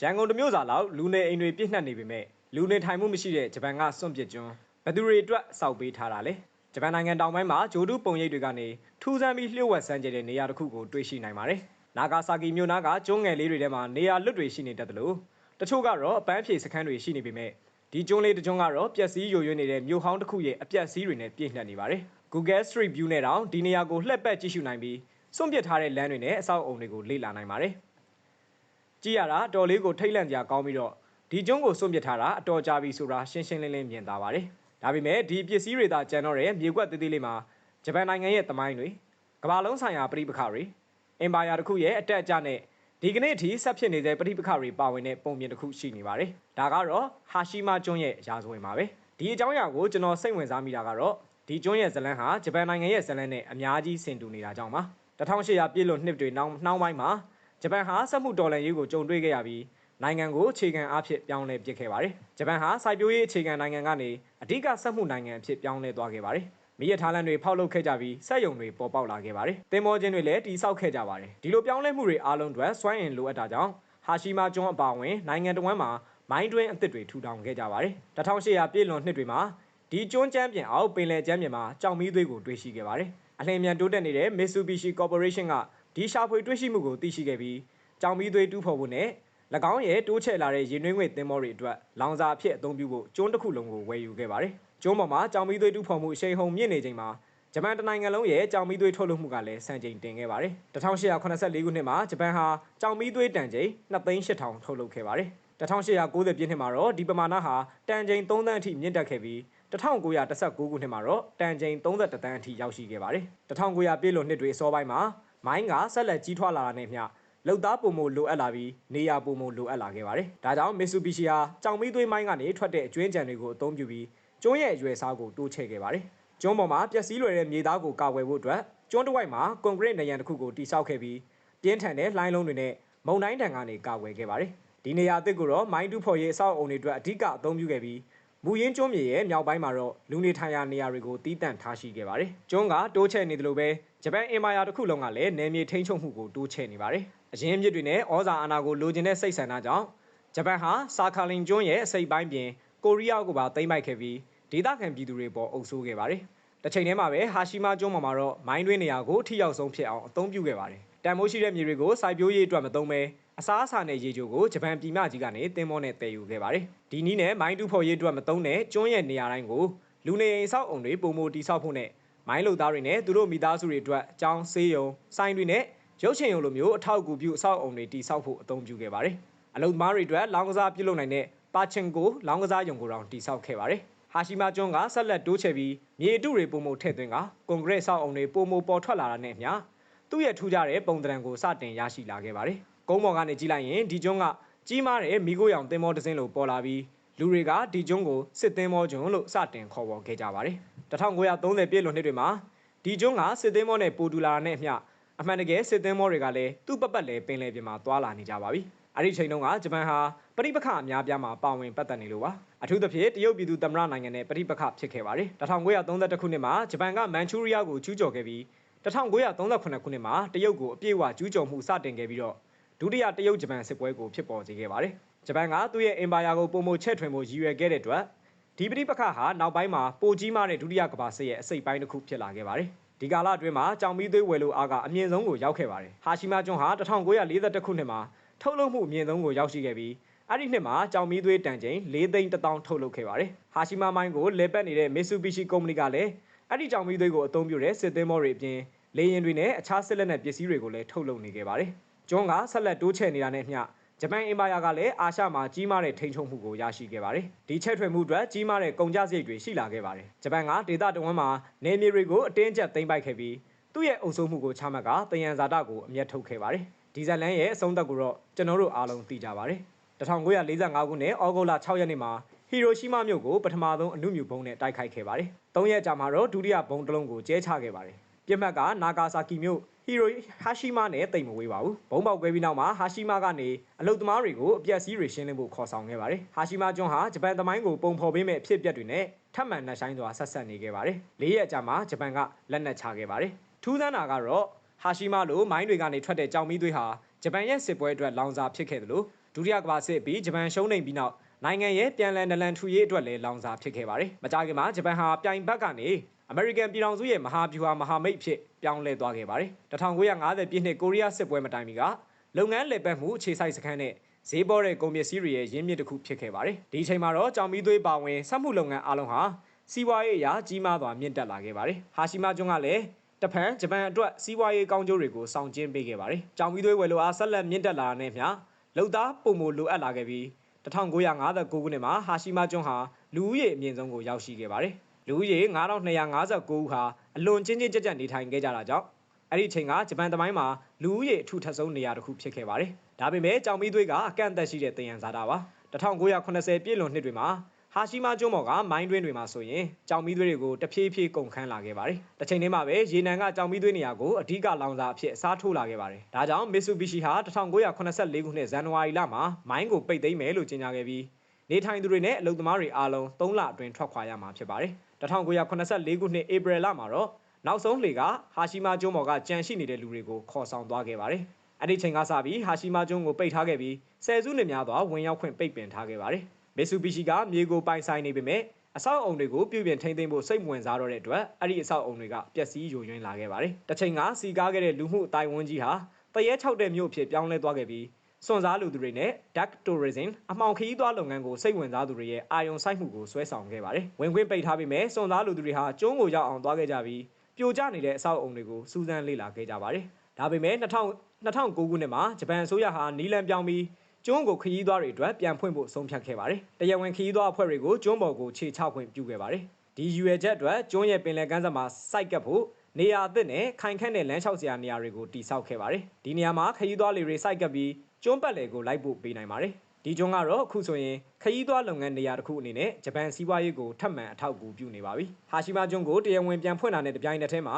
ရန်ကုန်တစ်မြို့စာလောက်လူနေအိမ်တွေပြည့်နှက်နေပေမဲ့လူနေထိုင်မှုမရှိတဲ့ဂျပန်ကစွန့်ပစ်ကျွန်းဘယ်သူတွေအတွက်စောက်ပေးထားတာလဲဂျပန်နိုင်ငံတောင်ပိုင်းမှာဂျိုဒူပုံရိပ်တွေကနေထူးဆန်းပြီးလျှို့ဝှက်ဆန်းကျဲတဲ့နေရာတစ်ခုကိုတွေ့ရှိနိုင်ပါတယ်နာဂါဆာကီမြို့နားကကျွန်းငယ်လေးတွေထဲမှာနေရာလွတ်တွေရှိနေတတ်တယ်လို့တချို့ကတော့အပန်းဖြေစခန်းတွေရှိနေပေမဲ့ဒီကျွန်းလေးတစ်ကျွန်းကတော့ပျက်စီးယိုယွင်းနေတဲ့မြို့ဟောင်းတစ်ခုရဲ့အပျက်စီးတွေနဲ့ပြည့်နှက်နေပါတယ် Google Street View နဲ့တောင်ဒီနေရာကိုလှည့်ပတ်ကြည့်ရှုနိုင်ပြီးစွန့်ပစ်ထားတဲ့လမ်းတွေနဲ့အဆောက်အုံတွေကိုလေ့လာနိုင်ပါတယ် ကြည့်ရတာအတော်လေးကိုထိတ်လန့်ကြကောင်းပြီးတော့ဒီကျွန်းကိုစွန့်ပစ်ထားတာအတော်ကြာပြီဆိုတာရှင်းရှင်းလင်းလင်းမြင်သာပါတယ်။ဒါပေမဲ့ဒီပစ္စည်းတွေသာကျန်တော့တဲ့မြေကွက်သေးသေးလေးမှာဂျပန်နိုင်ငံရဲ့တမိုင်းတွေကမ္ဘာလုံးဆိုင်ရာပြည်ပခါတွေအင်ပါယာတစ်ခုရဲ့အတက်အကျနဲ့ဒီကနေ့အထိဆက်ဖြစ်နေတဲ့ပြည်ပခါတွေပါဝင်တဲ့ပုံပြင်တစ်ခုရှိနေပါတယ်။ဒါကတော့ဟာရှိမာကျွန်းရဲ့ရာဇဝင်ပါပဲ။ဒီအကြောင်းအရာကိုကျွန်တော်စိတ်ဝင်စားမိတာကတော့ဒီကျွန်းရဲ့ဇလန်းဟာဂျပန်နိုင်ငံရဲ့ဇလန်းနဲ့အများကြီးဆင်တူနေတာကြောင့်ပါ။1800ပြည့်လို့နှစ်တွေနောက်နှောင်းပိုင်းမှာ ဂျပန်ဟာစက်မှုတော်လှန်ရေးကိုကြုံတွေ့ခဲ့ရပြီးနိုင်ငံကိုအခြေခံအားဖြင့်ပြောင်းလဲပစ်ခဲ့ပါတယ်။ဂျပန်ဟာစိုက်ပျိုးရေးအခြေခံနိုင်ငံကနေအဓိကစက်မှုနိုင်ငံအဖြစ်ပြောင်းလဲသွားခဲ့ပါတယ်။မိရထားလန်တွေဖောက်လုပ်ခဲ့ကြပြီးစက်ရုံတွေပေါ်ပေါက်လာခဲ့ပါတယ်။သင်္ဘောချင်းတွေလည်းတိစောက်ခဲ့ကြပါတယ်။ဒီလိုပြောင်းလဲမှုတွေအားလုံးအတွက်စွမ်းအင်လိုအပ်တာကြောင့်ဟာရှိမာကျွန်းအပါအဝင်နိုင်ငံတော်ဝန်မှာမိုင်းတွင်းအသစ်တွေထူထောင်ခဲ့ကြပါတယ်။1800ပြည့်လွန်နှစ်တွေမှာဒီကျွန်းကျမ်းပြင်အောက်ပင်လယ်ကျမ်းပြင်မှာကြောင်မီးသွေးကိုတွေ့ရှိခဲ့ပါတယ်။အလင်းမြန်တိုးတက်နေတဲ့ Mitsubishi Corporation က ဒီရှာဖွေတွေ့ရှိမှုကိုသိရှိခဲ့ပြီးကြောင်မီးသွေးတူးဖော်ဖို့နဲ့၎င်းရဲ့တိုးချဲ့လာတဲ့ရေနွေးငွေသင်္ဘောတွေအတွက်လောင်စာအဖြစ်အသုံးပြုဖို့ကျွန်းတစ်ခုလုံးကိုဝယ်ယူခဲ့ပါတယ်။ကျွန်းပေါ်မှာကြောင်မီးသွေးတူးဖော်မှုအရှိန်ဟုန်မြင့်နေချိန်မှာဂျပန်တနိုင်ငံလုံးရဲ့ကြောင်မီးသွေးထုတ်လုပ်မှုကလည်းစံချိန်တင်ခဲ့ပါတယ်။1884ခုနှစ်မှာဂျပန်ဟာကြောင်မီးသွေးတန်ချိန်2,800ထုတ်လုပ်ခဲ့ပါတယ်။1890ပြည့်နှစ်မှာတော့ဒီပမာဏဟာတန်ချိန်3သန်းအထိမြင့်တက်ခဲ့ပြီး1919ခုနှစ်မှာတော့တန်ချိန်31တန်းအထိရောက်ရှိခဲ့ပါတယ်။1900ပြည့်လွန်နှစ်တွေအစောပိုင်းမှာ မိုင်းကဆက်လက်ကြီးထွားလာတာနဲ့မျှလောက်သားပုံမလိုအပ်လာပြီးနေရာပုံမလိုအပ်လာခဲ့ပါတယ်။ဒါကြောင့် Mitsubishi ဟာကြောင်မီးသွေးမိုင်းကနေထွက်တဲ့အကျွင်းကြံတွေကိုအသုံးပြုပြီးကျွန်းရဲ့အရွယ်အစားကိုတိုးချဲ့ခဲ့ပါတယ်။ကျွန်းပေါ်မှာပျက်စီးလွယ်တဲ့မြေသားကိုကာကွယ်ဖို့အတွက်ကျွန်းတစ်ဝိုက်မှာကွန်ကရစ်နံရံတစ်ခုကိုတိစောက်ခဲ့ပြီးပြင်းထန်တဲ့လှိုင်းလုံးတွေနဲ့မုန်တိုင်းတံကနေကာကွယ်ခဲ့ပါတယ်။ဒီနေရာအသစ်ကိုတော့မိုင်းတူဖော်ရေးအဆောက်အုံတွေအတွက်အဓိကအသုံးပြုခဲ့ပြီး မူရင်းကျွန်းမြေရဲ့မြောက်ပိုင်းမှာတော့လူနေထိုင်ရာနေရာတွေကိုတီးတန့်ထားရှိခဲ့ပါတယ်။ကျွန်းကတိုးချဲ့နေတယ်လို့ပဲဂျပန်အင်ပါယာတစ်ခုလုံးကလည်းနယ်မြေထိန်းချုပ်မှုကိုတိုးချဲ့နေပါတယ်။အရင်းမြစ်တွေနဲ့ဩဇာအာဏာကိုလိုချင်တဲ့စိတ်ဆန္ဒကြောင့်ဂျပန်ဟာဆာခါလင်ကျွန်းရဲ့အစိပ်ပိုင်းပြင်ကိုရီးယားကိုပါသိမ်းပိုက်ခဲ့ပြီးဒေသခံပြည်သူတွေပေါ်အုပ်ဆိုးခဲ့ပါတယ်။တစ်ချိန်တည်းမှာပဲဟာရှိမာကျွန်းပေါ်မှာတော့မိုင်းတွင်းနေရာကိုထိရောက်ဆုံးဖြစ်အောင်အသုံးပြုခဲ့ပါတယ်။တန်မိုးရှိတဲ့မြေတွေကိုစိုက်ပျိုးရေးအတွက်မသုံးဘဲ အစားအစာနဲ့ရေချိုကိုဂျပန်ပြည်မကြီးကနေတင်မောနဲ့တည်ယူခဲ့ပါတယ်။ဒီနည်းနဲ့မိုင်းတူဖော်ရေးအတွက်မသုံးတဲ့ကျွန်းရဲ့နေရာတိုင်းကိုလူနေအိမ်ဆောက်အုံတွေပုံမတိဆောက်ဖို့နဲ့မိုင်းလုံသားတွေနဲ့သူတို့မိသားစုတွေအတွက်အကြောင်းဆေးရုံဆိုင်တွေနဲ့ရုပ်ရှင်ရုံလိုမျိုးအထောက်အကူပြုအဆောက်အုံတွေတိဆောက်ဖို့အသုံးပြုခဲ့ပါတယ်။အလုံသမားတွေအတွက်လောင်းကစားပြုလုပ်နိုင်တဲ့ပါချင်ကိုလောင်းကစားရုံကိုတောင်တိဆောက်ခဲ့ပါတယ်။ဟာရှိမာကျွန်းကဆက်လက်တိုးချဲ့ပြီးမြေအတုတွေပုံမထည့်သွင်းကကွန်ကရစ်ဆောက်အုံတွေပုံမပေါ်ထွက်လာတာနဲ့အမျှသူ့ရဲ့ထူးခြားတဲ့ပုံသဏ္ဍာန်ကိုစတင်ရရှိလာခဲ့ပါတယ်။ ကုန်းပေါ်ကနေကြည့်လိုက်ရင်ဒီကျွန်းကကြီးမားတဲ့မိခိုးရောင်သင်္ဘောတစ်စင်းလိုပေါ်လာပြီးလူတွေကဒီကျွန်းကိုစစ်သင်္ဘောကျွန်းလို့စတင်ခေါ်ဝေါ်ခဲ့ကြပါတယ်။1930ပြည့်လွန်နှစ်တွေမှာဒီကျွန်းကစစ်သင်္ဘောနဲ့ပိုတူလာတာနဲ့အမျှအမှန်တကယ်စစ်သင်္ဘောတွေကလည်းသူ့ပတ်ပတ်လဲပင်လယ်ပြင်မှာတွာလာနေကြပါပြီ။အဲ့ဒီချိန်တုန်းကဂျပန်ဟာပဋိပက္ခအများပြားမှာပါဝင်ပတ်သက်နေလို့ပါအထူးသဖြင့်တရုတ်ပြည်သူသမ္မတနိုင်ငံနဲ့ပဋိပက္ခဖြစ်ခဲ့ပါတယ်1932ခုနှစ်မှာဂျပန်ကမန်ချူရီးယားကိုကျူးကျော်ခဲ့ပြီး1938ခုနှစ်မှာတရုတ်ကိုအပြည့်အဝကျူးကျော်မှုစတင်ခဲ့ပြီးတော့ ဒုတိယတရုတ်ဂျပန်စစ်ပွဲကိုဖြစ်ပေါ်စေခဲ့ပါတယ်ဂျပန်ကသူ့ရဲ့အင်ပါယာကိုပုံမချဲ့ထွင်ဖို့ရည်ရွယ်ခဲ့တဲ့အတွက်ဒီပဋိပက္ခဟာနောက်ပိုင်းမှာပိုကြီးမားတဲ့ဒုတိယကမ္ဘာစစ်ရဲ့အစိတ်ပိုင်းတစ်ခုဖြစ်လာခဲ့ပါတယ်ဒီကာလအတွင်းမှာကြောင်မီးသွေးဝယ်လိုအားကအမြင့်ဆုံးကိုရောက်ခဲ့ပါတယ်ဟာရှိမာကျွန်းဟာ1942ခုနှစ်မှာထုတ်လုပ်မှုအမြင့်ဆုံးကိုရောက်ရှိခဲ့ပြီးအဲ့ဒီနှစ်မှာကြောင်မီးသွေးတန်ချိန်၄သိန်း1000ထုတ်လုပ်ခဲ့ပါတယ်ဟာရှိမာမိုင်းကိုလဲပတ်နေတဲ့ Mitsubishi ကုမ္ပဏီကလည်းအဲ့ဒီကြောင်မီးသွေးကိုအသုံးပြုတဲ့စစ်သင်္ဘောတွေအပြင်လေယာဉ်တွေနဲ့အခြားစစ်လက်နက်ပစ္စည်းတွေကိုလည်းထုတ်လုပ်နေခဲ့ပါတယ် ကျွန်းကဆက်လက်တိုးချဲ့နေတာနဲ့မျှဂျပန်အင်ပါယာကလည်းအာရှမှာကြီးမားတဲ့ထိန်းချုပ်မှုကိုရရှိခဲ့ပါတယ်။ဒီချက်ထွေမှုအတွက်ကြီးမားတဲ့ကုန်ကျစရိတ်တွေရှိလာခဲ့ပါတယ်။ဂျပန်ကဒေသတဝန်းမှာနေမြေတွေကိုအတင်းကျပ်သိမ်းပိုက်ခဲ့ပြီးသူ့ရဲ့အုပ်စိုးမှုကိုချမှတ်ကတယံဇာတကိုအမျက်ထုတ်ခဲ့ပါတယ်။ဒီဇလန်ရဲ့အဆုံးသက်ကိုတော့ကျွန်တော်တို့အားလုံးသိကြပါတယ်။1945ခုနှစ်ဩဂုတ်လ6ရက်နေ့မှာဟီရိုရှီမာမြို့ကိုပထမဆုံးအနုမြူဘုံနဲ့တိုက်ခိုက်ခဲ့ပါတယ်။၃ရက်ကြာမှာတော့ဒုတိယဘုံတစ်လုံးကိုကျဲချခဲ့ပါတယ်။ပြစ်မှတ်ကနာဂါဆာကီမြို့ ဟီရိုဟာရှိမာနဲ့တိတ်မဝေးပါဘူး။ဘုံပေါက်ကွဲပြီးနောက်မှာဟာရှိမာကနေအလုတ်သမားတွေကိုအပြက်စီးတွေရှင်းလင်းဖို့ခေါ်ဆောင်ခဲ့ပါတယ်။ဟာရှိမာကျွန်းဟာဂျပန်သမိုင်းကိုပုံဖော်ပေးမဲ့အဖြစ်အပျက်တွေနဲ့ထပ်မံနှက်ဆိုင်စွာဆက်ဆက်နေခဲ့ပါတယ်။၄ရက်အကြာမှာဂျပန်ကလက်နက်ချခဲ့ပါတယ်။ထူးဆန်းတာကတော့ဟာရှိမာလိုမိုင်းတွေကနေထွက်တဲ့ကြောင်မီးသွေးဟာဂျပန်ရဲ့စစ်ပွဲအတွက်လောင်စာဖြစ်ခဲ့တယ်လို့ဒဒုတိယကမ္ဘာစစ်ပြီးဂျပန်ရှုံးနိမ့်ပြီးနောက်နိုင်ငံရဲ့ပြန်လည်နလန်ထူရေးအတွက်လည်းလောင်စာဖြစ်ခဲ့ပါတယ်မကြာခင်မှာဂျပန်ဟာပြိုင်ဘက်ကနေ အမေရိကန်ပြည်ထောင်စုရဲ့မဟာဗျူဟာမဟာမိတ်ဖြစ်ပြောင်းလဲသွားခဲ့ပါတယ်1950ပြည့်နှစ်ကိုရီးယားစစ်ပွဲမတိုင်မီကလုပ်ငန်းလည်ပတ်မှုအခြေစိုက်စခန်းနဲ့ဈေးပေါ်တဲ့ကုန်ပစ္စည်းတွေရဲ့ရင်းမြစ်တစ်ခုဖြစ်ခဲ့ပါတယ်ဒီအချိန်မှာတော့ကြောင်မီသွေးပါဝင်စက်မှုလုပ်ငန်းအလုံးဟာစီးပွားရေးအရာကြီးမားစွာမြင့်တက်လာခဲ့ပါတယ်ဟာရှိမကျွန်းကလည်းတဖန်ဂျပန်အတွက်စီးပွားရေးကောင်းကျိုးတွေကိုဆောင်ကျဉ်ပေးခဲ့ပါတယ်ကြောင်မီသွေးဝယ်လိုအားဆက်လက်မြင့်တက်လာတဲ့မျှလုံသားပုံမလိုအပ်လာခဲ့ပြီး1959ခုနှစ်မှာဟာရှိမကျွန်းဟာလူဦးရေအမြင့်ဆုံးကိုရောက်ရှိခဲ့ပါတယ် လူဦးရေ9259ဦးဟာအလွန်ချင်းချင်းကြက်ကြက်နေထိုင်ခဲ့ကြတာကြောင့်အဲ့ဒီအချိန်ကဂျပန်သမိုင်းမှာလူဦးရေအထူထပ်ဆုံးနေရာတစ်ခုဖြစ်ခဲ့ပါတယ်။ဒါပေမဲ့ကြောင်မီးသွေးကအကန့်အသတ်ရှိတဲ့တယံဇာတာပါ။1980ပြည့်လွန်နှစ်တွေမှာဟာရှိမကျွန်းပေါ်ကမိုင်းတွင်းတွေမှာဆိုရင်ကြောင်မီးသွေးတွေကိုတဖြည်းဖြည်းကုန်ခန်းလာခဲ့ပါတယ်။တစ်ချိန်တည်းမှာပဲရေနံကကြောင်မီးသွေးနေရာကိုအဓိကလောင်စာအဖြစ်အစားထိုးလာခဲ့ပါတယ်။ဒါကြောင့် Mitsubishi ဟာ1984ခုနှစ်ဇန်နဝါရီလမှာမိုင်းကိုပိတ်သိမ်းမယ်လို့ကြေညာခဲ့ပြီးနေထိုင်သူတွေနဲ့အလုပ်သမားတွေအားလုံး3လအတွင်းထွက်ခွာရမှာဖြစ်ပါတယ်။ 1984ခုနှစ်ဧပြီလမှာတော့နောက်ဆုံးလှေကဟာရှိမကျွန်းပေါ်ကကြံရှိနေတဲ့လူတွေကိုခေါ်ဆောင်သွားခဲ့ပါတယ်။အဲ့ဒီချိန်ကစပြီးဟာရှိမကျွန်းကိုပိတ်ထားခဲ့ပြီးဆယ်စုနှစ်များစွာဝင်ရောက်ခွင့်ပိတ်ပင်ထားခဲ့ပါတယ်။ Mitsubishi ကမြေကိုပိုင်ဆိုင်နေပေမဲ့အဆောက်အုံတွေကိုပြုပြင်ထိန်းသိမ်းဖို့စိတ်ဝင်စားတော့တဲ့အတွက်အဲ့ဒီအဆောက်အုံတွေကပျက်စီးယိုယွင်းလာခဲ့ပါတယ်။တစ်ချိန်ကစီကားခဲ့တဲ့လူမှုအတိုင်းဝန်းကြီးဟာတရဲ၆တဲ့မြို့အဖြစ်ပြောင်းလဲသွားခဲ့ပြီး စွန့်စားလူသူတွေနဲ့ Dark Tourism အမှောင်ခရီးသွားလုပ်ငန်းကိုစိတ်ဝင်စားသူတွေရဲ့အာရုံစိုက်မှုကိုဆွဲဆောင်ခဲ့ပါတယ်။ဝင်ခွင့်ပိတ်ထားပေမဲ့စွန့်စားလူသူတွေဟာကျုံးကိုရောက်အောင်သွားခဲ့ကြပြီးပြိုကျနေတဲ့အဆောက်အုံတွေကိုစူးစမ်းလေ့လာခဲ့ကြပါတယ်။ဒါပေမဲ့2000 2009ခုနှစ်မှာဂျပန်အစိုးရဟာနီလန်ပြောင်းပြီးကျွန်းကိုခရီးသွားတွေအတွက်ပြန်ဖွင့်ဖို့ဆုံးဖြတ်ခဲ့ပါတယ်။တရားဝင်ခရီးသွားအဖွဲ့တွေကိုကျွန်းပေါ်ကိုခြေချခွင့်ပြုခဲ့ပါတယ်။ဒီယူရချက်အတွက်ကျွန်းရဲ့ပင်လယ်ကမ်းစပ်မှာစိုက်ကပ်ဖို့နေရာအသစ်နဲ့ခိုင်ခန့်တဲ့လမ်းလျှောက်စရာနေရာတွေကိုတိစောက်ခဲ့ပါတယ်။ဒီနေရာမှာခရီးသွားလေတွေစိုက်ကပ်ပြီး ကျွန်းပတ်လည်ကိုလိုက်ပို့ပေးနိုင်ပါတယ်။ဒီကျွန်းကတော့အခုဆိုရင်ခရီးသွားလုပ်ငန်းနေရာတစ်ခုအနေနဲ့ဂျပန်စီးပွားရေးကိုထပ်မံအထောက်အကူပြုနေပါပြီ။ဟာရှိမကျွန်းကိုတရားဝင်ပြန်ဖွင့်တာနဲ့တပြိုင်နက်တည်းမှာ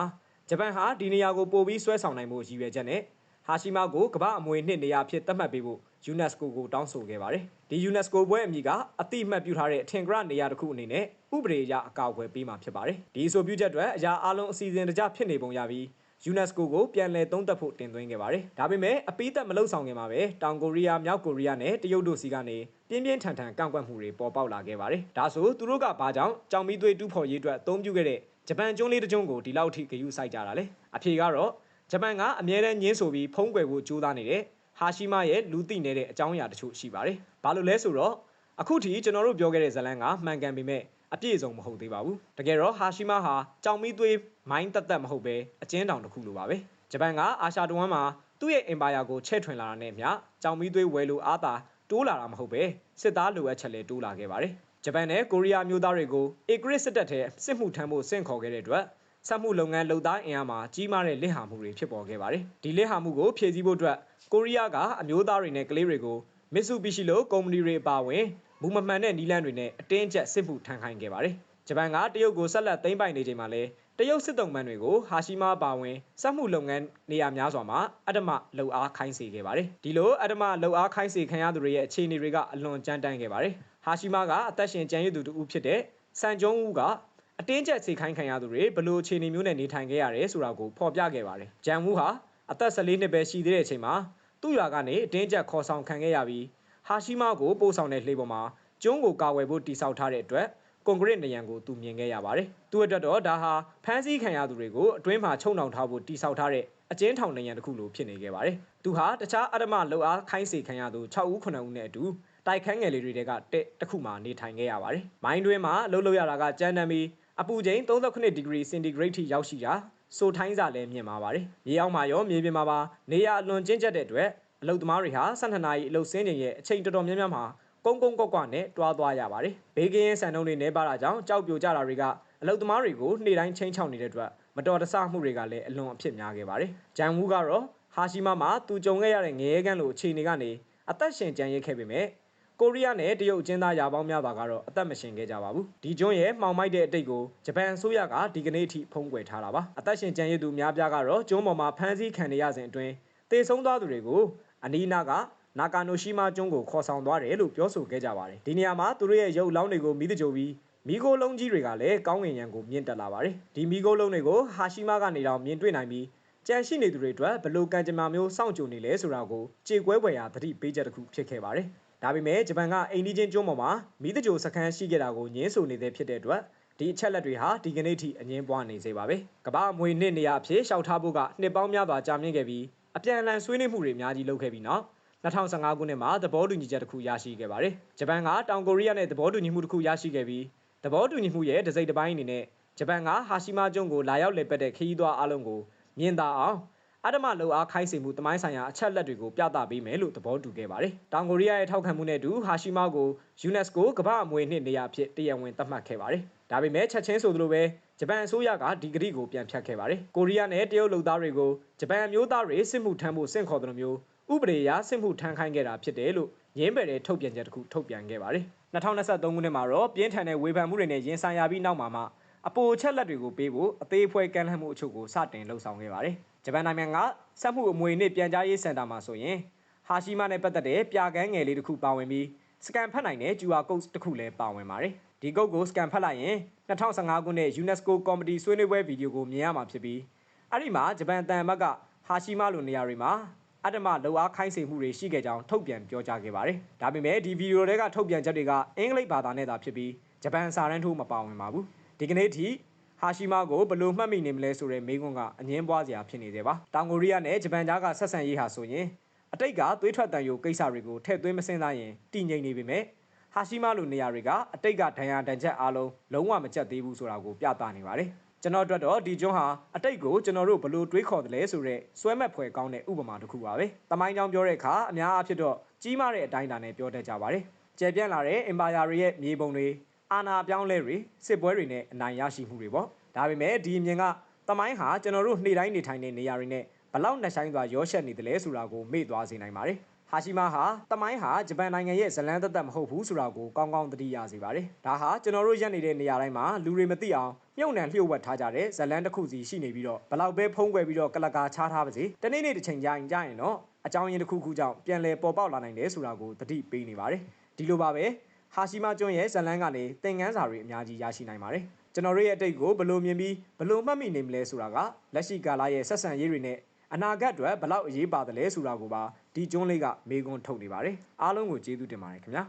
ဂျပန်ဟာဒီနေရာကိုပို့ပြီးဆွဲဆောင်နိုင်မှုရည်ရွယ်ချက်နဲ့ဟာရှိမကိုကမ္ဘာအမွေနှစ်နေရာဖြစ်သတ်မှတ်ပေးဖို့ UNESCO ကိုတောင်းဆိုခဲ့ပါတယ်။ဒီ UNESCO ဘွဲ့အမည်ကအတိအမှတ်ပြုထားတဲ့အထင်ကရနေရာတစ်ခုအနေနဲ့ဥပဒေအရအကောက်အွယ်ပေးမှာဖြစ်ပါတယ်။ဒီအဆိုပြုချက်အတွက်အရာအလုံးအစီအစဉ်တကျဖြစ်နေပုံရပြီး UNESCO ကိုပြန်လည်သုံးသပ်ဖို့တင်သွင်းခဲ့ပါတယ်။ဒါပေမဲ့အပိသက်မလုံဆောင်ခင်မှာပဲတောင်ကိုရီးယား၊မြောက်ကိုရီးယားနဲ့တရုတ်တို့စီကနေပြင်းပြင်းထန်ထန်ကန့်ကွက်မှုတွေပေါ်ပေါက်လာခဲ့ပါတယ်။ဒါဆိုသူတို့ကဘာကြောင့်ကြောင်မီသွေးတူးဖော်ရေးအတွက်အသုံးပြုခဲ့တဲ့ဂျပန်ကျွန်းလေးတစ်ကျွန်းကိုဒီလောက်ထိဂရုစိုက်ကြတာလဲ။အဖြေကတော့ဂျပန်ကအမြဲတမ်းညင်းဆိုပြီးဖုံးကွယ်ဖို့ကြိုးစားနေတဲ့ဟာရှိမရဲ့လူသိနေတဲ့အကြောင်းအရာတချို့ရှိပါတယ်။ဘာလို့လဲဆိုတော့အခုထိကျွန်တော်တို့ပြောခဲ့တဲ့ဇာတ်လမ်းကမှန်ကန်ပေမဲ့ အပြည့်စုံမဟုတ်သေးပါဘူး။တကယ်တော့ဟာရှိမဟာကြောင်မီသွေးမိုင်းတက်တက်မဟုတ်ပဲအကျဉ်းတောင်တစ်ခုလိုပါပဲ။ဂျပန်ကအာရှတဝမ်းမှာသူ့ရဲ့အင်ပါယာကိုချဲ့ထွင်လာတာနဲ့မျှကြောင်မီသွေးဝယ်လိုအားသာတိုးလာတာမဟုတ်ပဲစစ်သားလိုအပ်ချက်လည်းတိုးလာခဲ့ပါတယ်။ဂျပန်နဲ့ကိုရီးယားမျိုးသားတွေကိုအေဂရစ်စစ်တပ်ထဲစစ်မှုထမ်းဖို့ဆင့်ခေါ်ခဲ့တဲ့အတွက်စက်မှုလုပ်ငန်းလုပ်သားအင်အားမှာကြီးမားတဲ့လစ်ဟာမှုတွေဖြစ်ပေါ်ခဲ့ပါတယ်။ဒီလစ်ဟာမှုကိုဖြည့်ဆည်းဖို့အတွက်ကိုရီးယားကအမျိုးသားတွေနဲ့ကလေးတွေကိုမစ်ဆူဘီရှီလိုကုမ္ပဏီတွေအပါအဝင် မူမမှန်တဲ့နီလန်းတွေနဲ့အတင်းကျပ်စစ်မှုထမ်းခိုင်းခဲ့ပါတယ်။ဂျပန်ကတရုတ်ကိုဆက်လက်သိမ်းပိုက်နေချိန်မှာလဲတရုတ်စစ်တုံးမန်တွေကိုဟာရှိမပါဝင်စက်မှုလုပ်ငန်းနေရာများစွာမှာအတ္တမလှုပ်အားခိုင်းစေခဲ့ပါတယ်။ဒီလိုအတ္တမလှုပ်အားခိုင်းစေခံရသူတွေရဲ့အခြေအနေတွေကအလွန်ကြမ်းတမ်းခဲ့ပါတယ်။ဟာရှိမကအသက်ရှင်ကျန်ရည်သူတူဖြစ်တဲ့ဆန်ကျုံးဦးကအတင်းကျပ်စေခိုင်းခံရသူတွေဘလို့အခြေအနေမျိုးနဲ့နေထိုင်ခဲ့ရတယ်ဆိုတာကိုဖော်ပြခဲ့ပါတယ်။ဂျန်ဝူဟာအသက်14နှစ်ပဲရှိသေးတဲ့အချိန်မှာသူ့ရွာကနေအတင်းကျပ်ခေါ်ဆောင်ခံခဲ့ရပြီး ဟာရှိမကိုပို့ဆောင်တဲ့လှေပေါ်မှာကျုံးကိုကာဝယ်ဖို့တိစောက်ထားတဲ့အတွက်ကွန်ကရစ်နေရန်ကိုသူမြင်ခဲ့ရပါတယ်။သူ့အတွက်တော့ဒါဟာဖမ်းဆီးခံရသူတွေကိုအတွင်းမှာချုံနှောင်ထားဖို့တိစောက်ထားတဲ့အကျဉ်းထောင်နေရန်တစ်ခုလိုဖြစ်နေခဲ့ပါတယ်။သူဟာတခြားအဓမ္မလှုပ်အားခိုင်းစေခံရသူ6ဦး9ဦးနဲ့အတူတိုက်ခန်းငယ်လေးတွေကတက်တစ်ခုမှနေထိုင်ခဲ့ရပါတယ်။မိုင်းတွင်းမှာလှုပ်လှုပ်ရတာကကြမ်းတမ်းပြီးအပူချိန်39ဒီဂရီစင်တီဂရိတ်ထိရောက်ရှိတာဆိုထိုင်းစာလည်းမြင်ပါပါတယ်။မြေအောက်မှာရောမြေပြင်မှာပါနေရအလွန်ကျဉ်ကျက်တဲ့အတွက် အလုတ်သမားတွေဟာ12နာရီအလုတ်ဆင်းချိန်ရဲ့အချိန်တော်တော်များများမှာကုန်းကုန်းကွက်ကွက်နဲ့တွားသွားရပါတယ်။ဘေးကင်းဆန်တုံးတွေနေပါတာကြောင့်ကြောက်ပြိုကြတာတွေကအလုတ်သမားတွေကိုနေ့တိုင်းချင်းချောက်နေတဲ့အတွက်မတော်တဆမှုတွေကလည်းအလွန်အဖြစ်များခဲ့ပါတယ်။ဂျန်ဝူကတော့ဟာရှိမမှာသူကြုံခဲ့ရတဲ့ငရဲကန်းလိုအခြေအနေကနေအသက်ရှင်ကြံရစ်ခဲ့ပေမဲ့ကိုရီးယားနဲ့တရုတ်အကျဉ်းသားယာပေါင်းများစွာကတော့အသက်မရှင်ခဲ့ကြပါဘူးဒီကျွန်းရဲ့မှောင်မိုက်တဲ့အတိတ်ကိုဂျပန်အစိုးရကဒီကနေ့အထိဖုံးကွယ်ထားတာပါအသက်ရှင်ကြံရည်သူများပြားကတော့ကျွန်းပေါ်မှာဖမ်းဆီးခံနေရစဉ်အတွင်းတေဆုံးသွားသူတွေကို အနီးနားကနာကာနိုရှိမာကျွန်းကိုခေါ်ဆောင်သွားတယ်လို့ပြောဆိုခဲ့ကြပါတယ်ဒီနေရာမှာသူတို့ရဲ့ရုပ်လောင်းတွေကိုမိသကြိုပြီးမီးခိုးလုံးကြီးတွေကလည်းကောင်းကင်ရံကိုမြင့်တက်လာပါတယ်ဒီမီးခိုးလုံးတွေကိုဟာရှိမာကနေတော့မြင်တွေ့နိုင်ပြီးကြံရှိနေသူတွေအတွက်ဘလို့ကံကြမ္မာမျိုးစောင့်ကြိုနေလဲဆိုတာကိုကြေကွဲပွဲရာသတိပေးချက်တစ်ခုဖြစ်ခဲ့ပါတယ်။ဒါပေမဲ့ဂျပန်ကအိန္ဒိချင်းကျွန်းပေါ်မှာမိတကြိုစခန်းရှိခဲ့တာကိုညင်းဆိုနေတဲ့ဖြစ်တဲ့အတွက်ဒီအချက်လက်တွေဟာဒီကနေ့ထိအငင်းပွားနေစေပါပဲ။ကမ္ဘာအမွေနှစ်နေရာအဖြစ်ရှောက်ထားဖို့ကနှစ်ပေါင်းများစွာကြာမြင့်ခဲ့ပြီး အပြန်အလှန်ဆွေးနွေးမှုတွေအများကြီးလုပ်ခဲ့ပြီးနောက်2015ခုနှစ်မှာသဘောတူညီချက်တစ်ခုရရှိခဲ့ပါတယ်။ဂျပန်ကတောင်ကိုရီးယားနဲ့သဘောတူညီမှုတစ်ခုရရှိခဲ့ပြီးသဘောတူညီမှုရဲ့တစ်စိတ်တစ်ပိုင်းအနေနဲ့ဂျပန်ကဟာရှိမာကျွန်းကိုလာရောက်လည်ပတ်တဲ့ခရီးသွားအလုံးကိုမြင်သာအောင်အဓမ္မလုံအားခိုင်းစေမှုတမိုင်းဆိုင်ရာအချက်လက်တွေကိုပြသပေးမယ်လို့သဘောတူခဲ့ပါတယ်။တောင်ကိုရီးယားရဲ့ထောက်ခံမှုနဲ့အတူဟာရှိမာကို UNESCO ကမ္ဘာအမွေနှစ်နေရာအဖြစ်တရားဝင်သတ်မှတ်ခဲ့ပါတယ်။ ဒါပေမဲ့ချက်ချင်းဆိုသလိုပဲဂျပန်အစိုးရကဒီဂရီကိုပြန်ဖြတ်ခဲ့ပါတယ်။ကိုရီးယားနဲ့တရုတ်လူသားတွေကိုဂျပန်အမျိုးသားတွေစစ်မှုထမ်းဖို့စင့်ခေါ်တယ်လို့မျိုးဥပဒေအရစစ်မှုထမ်းခိုင်းခဲ့တာဖြစ်တယ်လို့ရင်းပယ်တဲ့ထုတ်ပြန်ချက်တစ်ခုထုတ်ပြန်ခဲ့ပါတယ်။2023ခုနှစ်မှာတော့ပြင်းထန်တဲ့ဝေဖန်မှုတွေနဲ့ရင်ဆိုင်ရပြီးနောက်မှာမှအပိုချက်လက်တွေကိုပေးဖို့အသေးအဖွဲကမ်းလှမ်းမှုအချို့ကိုစတင်လှုပ်ဆောင်ခဲ့ပါတယ်။ဂျပန်နိုင်ငံကစက်မှုအမွေနှစ်ပြန်ကြားရေးစင်တာမှာဆိုရင်ဟာရှိမနဲ့ပတ်သက်တဲ့ပြကန်းငယ်လေးတစ်ခုပါဝင်ပြီးစကန်ဖတ်နိုင်တဲ့ QR code တစ်ခုလည်းပါဝင်ပါတယ်။ ဒီ code ကိုစကန်ဖတ်လိုက်ရင်2015ခုနှစ် UNESCO ကော်မတီဆွေးနွေးပွဲဗီဒီယိုကိုမြင်ရမှာဖြစ်ပြီးအဲ့ဒီမှာဂျပန်တန်မတ်ကဟာရှိမလိုနေရာတွေမှာအတ္တမလောအားခိုင်းစေမှုတွေရှိခဲ့ကြောင်းထုတ်ပြန်ပြောကြားခဲ့ပါတယ်။ဒါပေမဲ့ဒီဗီဒီယိုတွေကထုတ်ပြန်ချက်တွေကအင်္ဂလိပ်ဘာသာနဲ့သာဖြစ်ပြီးဂျပန်စာရန်ထိုးမပါဝင်ပါဘူး။ဒီကနေ့ထိဟာရှိမာကိုဘယ်လိုမှတ်မိနေမလဲဆိုတဲ့မေးခွန်းကအငင်းပွားစရာဖြစ်နေသေးပါ။တောင်ကိုရီးယားနဲ့ဂျပန်ကြားကဆက်ဆံရေးဟာဆိုရင်အတိတ်ကသွေးထွက်တန်ယိုကိစ္စတွေကိုထည့်သွင်းမစင်းသားရင်တည်ငြိမ်နေပေမဲ့ ဟာရှိမာလိုနေရာတွေကအတိတ်ကဒဏ်ရာဒဏ်ချက်အားလုံးလုံးဝမကျက်သေးဘူးဆိုတာကိုပြသနေပါတယ်။ကျွန်တော်တို့တော့ဒီကျွန်းဟာအတိတ်ကိုကျွန်တော်တို့ဘလို့တွေးခေါ်တယ်လဲဆိုတော့စွဲမဲ့ဖွယ်ကောင်းတဲ့ဥပမာတစ်ခုပါပဲ။တမိုင်းကြောင်ပြောတဲ့အခါအများအားဖြင့်တော့ကြီးမားတဲ့အတိုင်းအတာနဲ့ပြောတတ်ကြပါတယ်။ကျယ်ပြန့်လာတဲ့အင်ပါယာတွေရဲ့မြေပုံတွေအာဏာပြောင်းလဲတွေစစ်ပွဲတွေနဲ့အနိုင်ရရှိမှုတွေပေါ့။ဒါပေမဲ့ဒီအမြင်ကတမိုင်းဟာကျွန်တော်တို့နေ့တိုင်းနေထိုင်တဲ့နေရာတွေနဲ့ဘလောက်နှဆိုင်စွာရောရှက်နေတယ်လဲဆိုတာကိုမေ့သွားစေနိုင်ပါတယ်။ ဟာရှိမာဟာတမိုင်းဟာဂျပန်နိုင်ငံရဲ့ဇလန်းသက်သက်မဟုတ်ဘူးဆိုတာကိုကောင်းကောင်းသတိရစေပါတယ်။ဒါဟာကျွန်တော်တို့ရက်နေတဲ့နေရာတိုင်းမှာလူတွေမသိအောင်မြုပ်နှံလျှို့ဝှက်ထားကြတဲ့ဇလန်းတစ်ခုစီရှိနေပြီးတော့ဘလောက်ပဲဖုံးကွယ်ပြီးတော့ကလကာချားထားပါစေ။တနေ့နေ့တစ်ချိန်ကြာရင်ကြာရင်တော့အကြောင်းရင်းတစ်ခုခုကြောင့်ပြန်လည်ပေါ်ပေါက်လာနိုင်တယ်ဆိုတာကိုသတိပေးနေပါတယ်။ဒီလိုပါပဲဟာရှိမာကျွန်းရဲ့ဇလန်းကနေသင်ခန်းစာတွေအများကြီးရရှိနိုင်ပါတယ်။ကျွန်တော်တို့ရဲ့အတိတ်ကိုဘယ်လိုမြင်ပြီးဘယ်လိုမှတ်မိနေမလဲဆိုတာကလက်ရှိကာလရဲ့ဆက်ဆံရေးတွေနဲ့အနာဂတ်အတွက်ဘယ်လောက်အရေးပါတယ်လဲဆိုတာကိုပါ ဒီကျွန်းလေးကမေးခွန်းထုတ်နေပါတယ်အားလုံးကိုကျေးဇူးတင်ပါတယ်ခင်ဗျာ